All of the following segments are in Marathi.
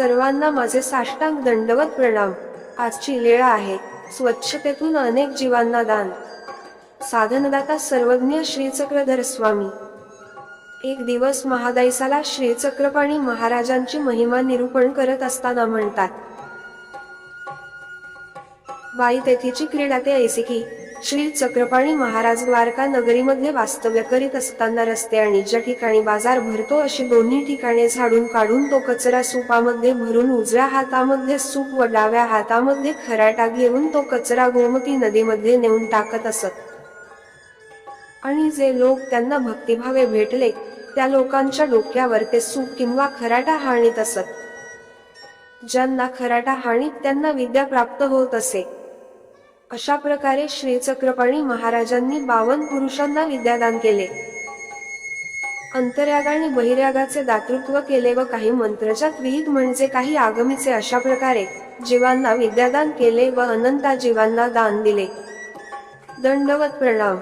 सर्वांना माझे साष्टांग दंडवत प्रणाम. आजची वेळ आहे. स्वच्छतेतून अनेक जीवांना दान. साधनदाता सर्वज्ञ श्रीचक्रधर स्वामी. एक दिवस महादाईसाला श्रीचक्रपाणी महाराजांची महिमा निरूपण करत असताना म्हणतात बाई तेथीची क्रीडा ते ऐसे की श्री चक्रपाणी महाराज द्वारका नगरीमध्ये वास्तव्य करीत असताना रस्ते आणि ज्या ठिकाणी बाजार भरतो अशी दोन्ही ठिकाणे झाडून काढून तो कचरा सुपामध्ये भरून उजव्या हातामध्ये सूप व डाव्या हातामध्ये खराटा घेऊन तो कचरा गोमती नदीमध्ये नेऊन टाकत असत. आणि जे लोक त्यांना भक्तिभावे भेटले त्या लोकांच्या डोक्यावर ते सूप किंवा खराटा हाणीत असत. ज्यांना खराटा हाणीत त्यांना विद्या प्राप्त होत असे. अशा प्रकारे श्री चक्रपाणी महाराजांनी बावन पुरुषांना विद्यादान केले. अंतर्याग आणि बहिर्यागाचे दातृत्व केले व काही मंत्रजात विहित म्हणजे काही आगमीचे अशा प्रकारे जीवांना विद्यादान केले व अनंता जीवांना दान दिले. दंडवत प्रणाम.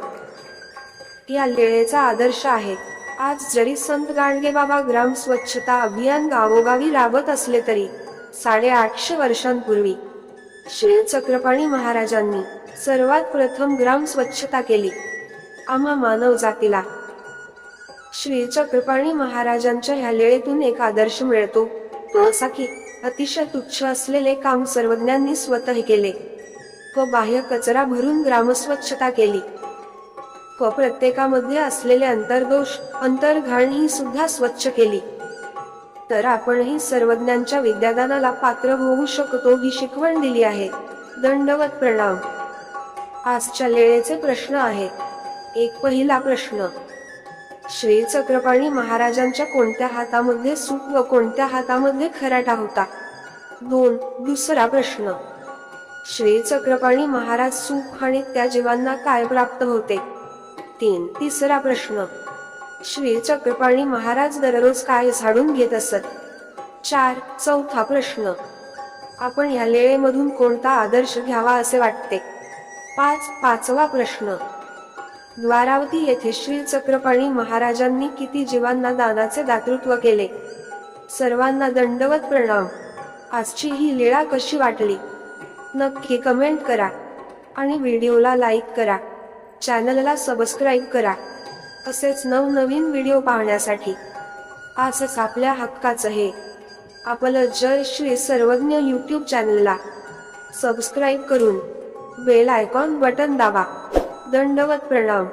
या लेळेचा आदर्श आहे. आज जरी संत गाडगे बाबा ग्राम स्वच्छता अभियान गावोगावी राबत असले तरी साडेआठशे वर्षांपूर्वी श्री चक्रपाणी महाराजांनी सर्वात प्रथम ग्राम स्वच्छता केली. आम्हा मानव जातीला. श्री चक्रपाणी महाराजांच्या ह्या लेळेतून एक आदर्श मिळतो. तो असा की अतिशय तुच्छ असलेले काम सर्वज्ञांनी स्वतः केले. व बाह्य कचरा भरून ग्रामस्वच्छता केली. व प्रत्येकामध्ये असलेले अंतर्दोष अंतर्घाण ही सुद्धा स्वच्छ केली. तर आपणही सर्वज्ञांच्या विद्यादानाला पात्र होऊ शकतो ही शिकवण दिली आहे. दंडवत प्रणाम. आजच्या लेळेचे प्रश्न आहेत. एक पहिला प्रश्न. श्री चक्रपाणी महाराजांच्या कोणत्या हातामध्ये सुख व कोणत्या हातामध्ये खराटा होता? दोन. दुसरा प्रश्न. श्री चक्रपाणी महाराज सुख आणि त्या जीवांना काय प्राप्त होते? तीन. तिसरा प्रश्न. श्री चक्रपाणी महाराज दररोज काय झाडून घेत असत? चार चौथा प्रश्न. आपण या लेळेमधून कोणता आदर्श घ्यावा असे वाटते? पाच पाचवा प्रश्न. द्वारावती येथे श्री चक्रपाणी महाराजांनी किती जीवांना दानाचे दातृत्व केले? सर्वांना दंडवत प्रणाम. आजची ही लीळा कशी वाटली? नक्की कमेंट करा आणि व्हिडिओला लाईक करा. चॅनलला सबस्क्राईब करा. असेच नवनवीन व्हिडिओ पाहण्यासाठी. आजच आपल्या हक्काचं हे. आपलं जय श्री सर्वज्ञ यूट्यूब चॅनलला सबस्क्राईब करून बेल आयकॉन बटन दाबा. दंडवत प्रणाम.